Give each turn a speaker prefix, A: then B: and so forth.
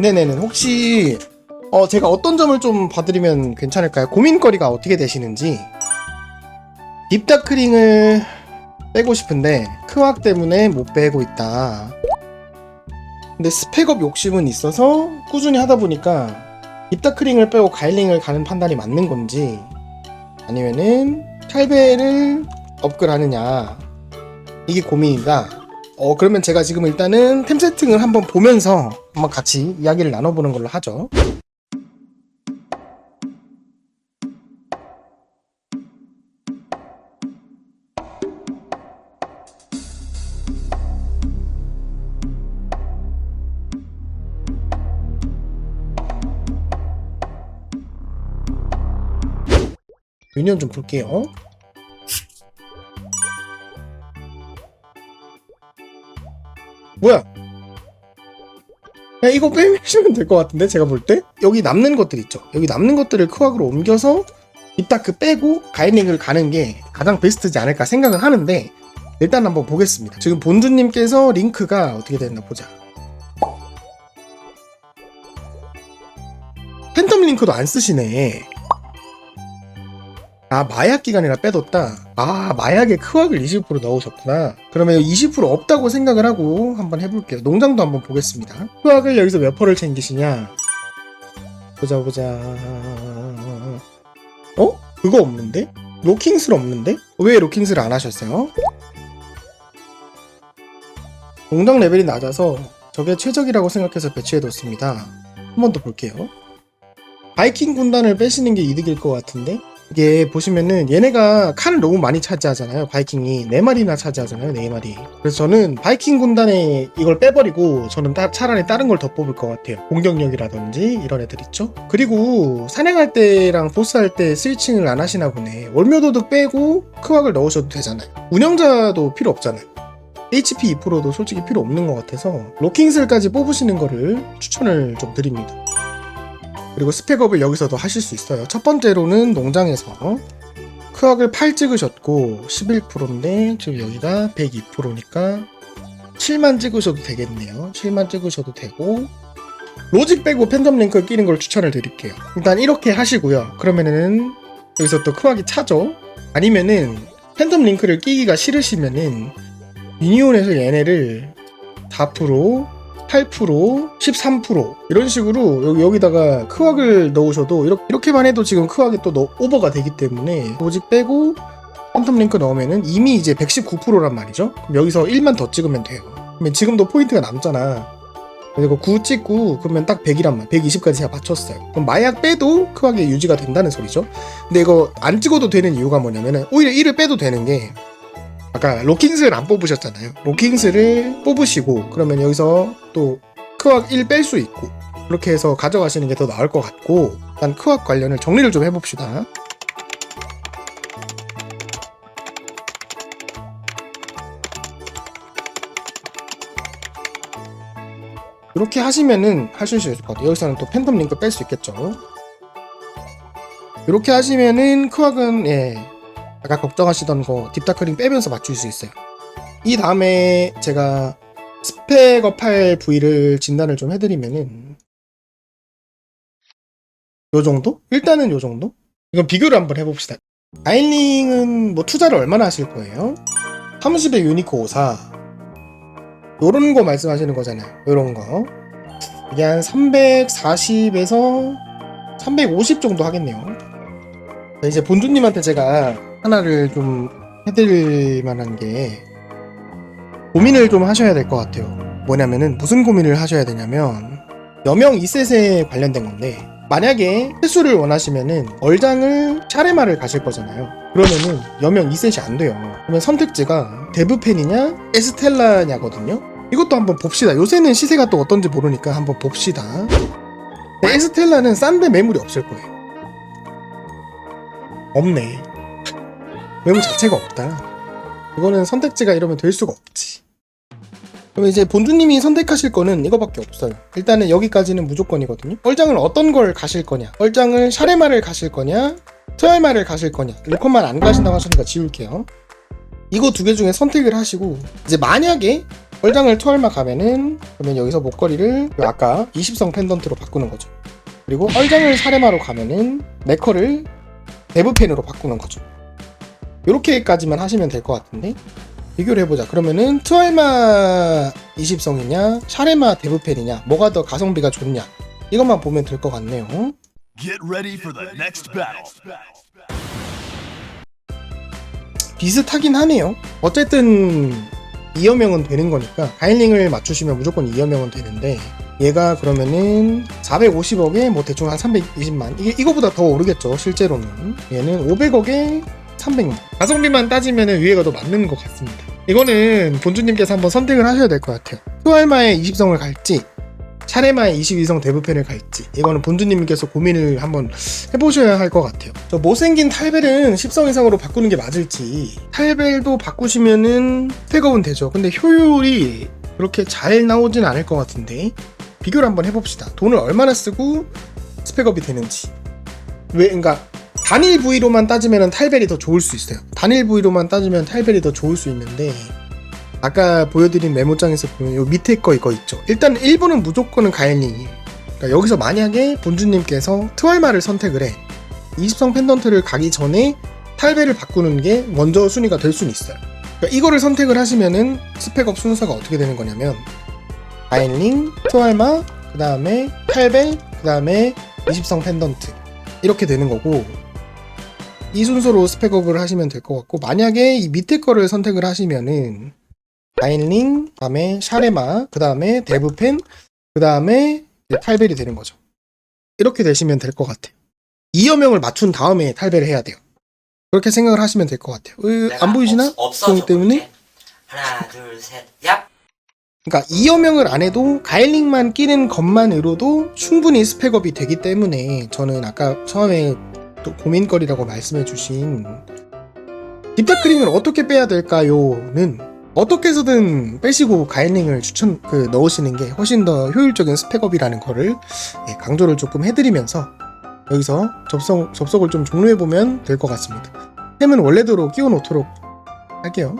A: 네네네. 혹시 어 제가 어떤 점을 좀 봐드리면 괜찮을까요? 고민거리가 어떻게 되시는지. 딥다크링을 빼고 싶은데 크왁 때문에 못 빼고 있다. 근데 스펙업 욕심은 있어서 꾸준히 하다 보니까 딥다크링을 빼고 가일링을 가는 판단이 맞는 건지 아니면은 탈배를 업글하느냐 이게 고민이다. 어 그러면 제가 지금 일단은 템 세팅을 한번 보면서 한번 같이 이야기를 나눠보는 걸로 하죠. 유니온 좀 볼게요. 야, 이거 빼시면 될 것 같은데 제가 볼 때 여기 남는 것들 있죠. 여기 남는 것들을 크왁으로 옮겨서 이따크 빼고 가이닝을 가는 게 가장 베스트지 않을까 생각을 하는데 일단 한번 보겠습니다. 지금 본주님께서 링크가 어떻게 됐나 보자. 팬텀 링크도 안 쓰시네. 아 마약 기간이라 빼뒀다. 아 마약에 크왁을 20% 넣으셨구나. 그러면 20% 없다고 생각을 하고 한번 해볼게요. 농장도 한번 보겠습니다. 크왁을 여기서 몇 퍼를 챙기시냐? 보자 보자. 어? 그거 없는데? 로킹슬 없는데? 왜 로킹슬 안 하셨어요? 농장 레벨이 낮아서 저게 최적이라고 생각해서 배치해뒀습니다. 한 번 더 볼게요. 바이킹 군단을 빼시는 게 이득일 것 같은데? 이게 보시면은 얘네가 칸을 너무 많이 차지하잖아요. 바이킹이 네 마리나 차지하잖아요. 네 마리. 그래서 저는 바이킹 군단에 이걸 빼버리고 저는 따- 차라리 다른 걸 더 뽑을 것 같아요. 공격력이라든지 이런 애들 있죠. 그리고 사냥할 때랑 보스할 때 스위칭을 안 하시나 보네. 월묘도둑 빼고 크왁을 넣으셔도 되잖아요. 운영자도 필요 없잖아요. HP 2%도 솔직히 필요 없는 것 같아서 로킹슬까지 뽑으시는 거를 추천을 좀 드립니다. 그리고 스펙업을 여기서도 하실 수 있어요. 첫 번째로는 농장에서 크악을 8 찍으셨고 11%인데 지금 여기가 102%니까 7만 찍으셔도 되겠네요. 7만 찍으셔도 되고 로직 빼고 팬덤 링크 끼는 걸 추천을 드릴게요. 일단 이렇게 하시고요. 그러면은 여기서 또 크악이 차죠. 아니면은 팬덤 링크를 끼기가 싫으시면은 미니온에서 얘네를 4% 8%, 13% 이런 식으로 여기, 여기다가 크왁을 넣으셔도 이렇게, 이렇게만 해도 지금 크왁이 또 넣- 오버가 되기 때문에 로직 빼고 팬텀 링크 넣으면은 이미 이제 119%란 말이죠. 여기서 1만 더 찍으면 돼요. 그러면 지금도 포인트가 남잖아. 그리고 9 찍고 그러면 딱 100이란 말, 120까지 제가 맞췄어요. 그럼 마약 빼도 크왁이 유지가 된다는 소리죠. 근데 이거 안 찍어도 되는 이유가 뭐냐면은 오히려 1을 빼도 되는 게 아까 로킹스를 안 뽑으셨잖아요. 로킹스를 뽑으시고 그러면 여기서 또 크왁 1 뺄 수 있고 그렇게 해서 가져가시는 게 더 나을 것 같고 일단 크왁 관련을 정리를 좀 해봅시다. 이렇게 하시면은 하실 수 있을 것 같아요. 여기서는 또 팬텀 링크 뺄 수 있겠죠. 이렇게 하시면은 크왁은 예 아까 걱정하시던 거 딥다크링 빼면서 맞출 수 있어요. 이 다음에 제가 스펙업 할 부위를 진단을 좀 해드리면은 요 정도? 일단은 요 정도? 이건 비교를 한번 해봅시다. 아일링은 뭐 투자를 얼마나 하실 거예요? 30에 유니코 54 요런 거 말씀하시는 거잖아요. 요런 거 이게 한 340에서 350 정도 하겠네요. 자, 이제 본주님한테 제가 하나를 좀 해드릴 만한 게 고민을 좀 하셔야 될 것 같아요. 뭐냐면은 무슨 고민을 하셔야 되냐면 여명 2셋에 관련된 건데 만약에 횟수를 원하시면은 얼장을 차례마를 가실 거잖아요. 그러면은 여명 2셋이 안 돼요. 그러면 선택지가 데브펜이냐 에스텔라냐거든요. 이것도 한번 봅시다. 요새는 시세가 또 어떤지 모르니까 한번 봅시다. 근데 에스텔라는 싼데 매물이 없을 거예요. 없네. 매물 자체가 없다. 이거는 선택지가 이러면 될 수가 없지. 그럼 이제 본주님이 선택하실 거는 이거밖에 없어요. 일단은 여기까지는 무조건이거든요. 얼장을 어떤 걸 가실 거냐? 얼장을 샤레마를 가실 거냐? 트알마를 가실 거냐? 로컬만 안 가신다고 하시니까 지울게요. 이거 두 개 중에 선택을 하시고 이제 만약에 얼장을 투얼마 가면은 그러면 여기서 목걸이를 그 아까 20성 펜던트로 바꾸는 거죠. 그리고 얼장을 사레마로 가면은 네커를 데브펜으로 바꾸는 거죠. 이렇게까지만 하시면 될 것 같은데 비교를 해보자. 그러면은 투알마 20성이냐 샤레마 데브펜이냐 뭐가 더 가성비가 좋냐 이것만 보면 될 것 같네요.
B: Get ready for the next battle.
A: 비슷하긴 하네요. 어쨌든 이어명은 되는 거니까 가일링을 맞추시면 무조건 이어명은 되는데 얘가 그러면은 450억에 뭐 대충 한 320만 이게 이거보다 더 오르겠죠 실제로는 얘는 500억에 300만 가성비만 따지면은 위에가 더 맞는 것 같습니다. 이거는 본주님께서 한번 선택을 하셔야 될 것 같아요. 투알마의 20성을 갈지 샤레마의 22성 대부편을 갈지 이거는 본주님께서 고민을 한번 해보셔야 할 것 같아요. 저 못생긴 탈벨은 10성 이상으로 바꾸는 게 맞을지 탈벨도 바꾸시면은 스펙업은 되죠. 근데 효율이 그렇게 잘 나오진 않을 것 같은데 비교를 한번 해봅시다. 돈을 얼마나 쓰고 스펙업이 되는지 왜 그러니까 단일 부위로만 따지면 탈벨이 더 좋을 수 있어요. 단일 부위로만 따지면 탈벨이 더 좋을 수 있는데 아까 보여드린 메모장에서 보면 요 밑에 거 이거 있죠. 일단 1번은 무조건은 가연링이에요. 그러니까 여기서 만약에 본주님께서 트월마를 선택을 해 20성 펜던트를 가기 전에 탈배를 바꾸는 게 먼저 순위가 될 수는 있어요. 그러니까 이거를 선택을 하시면은 스펙업 순서가 어떻게 되는 거냐면 가연링, 트월마, 그 다음에 탈배, 그 다음에 20성 펜던트 이렇게 되는 거고 이 순서로 스펙업을 하시면 될 것 같고 만약에 이 밑에 거를 선택을 하시면은 다인링, 그다음에 샤레마, 그 다음에 데브펜, 그 다음에 이제 탈벨이 되는 거죠. 이렇게 되시면 될 것 같아요. 이어명을 맞춘 다음에 탈벨을 해야 돼요. 그렇게 생각을 하시면 될 것 같아요. 으, 안 보이시나?
C: 없어
A: 그렇기 때문에
C: 하나 둘 셋 얍.
A: 그러니까 이어명을 안 해도 가일링만 끼는 것만으로도 충분히 스펙업이 되기 때문에 저는 아까 처음에 또 고민거리라고 말씀해 주신 딥다크링을 어떻게 빼야 될까요?는 어떻게 해서든 빼시고 가일링을 추천 그 넣으시는 게 훨씬 더 효율적인 스펙업이라는 거를 예, 강조를 조금 해드리면서 여기서 접속 접속을 좀 종료해 보면 될 것 같습니다. 템은 원래대로 끼워 놓도록 할게요.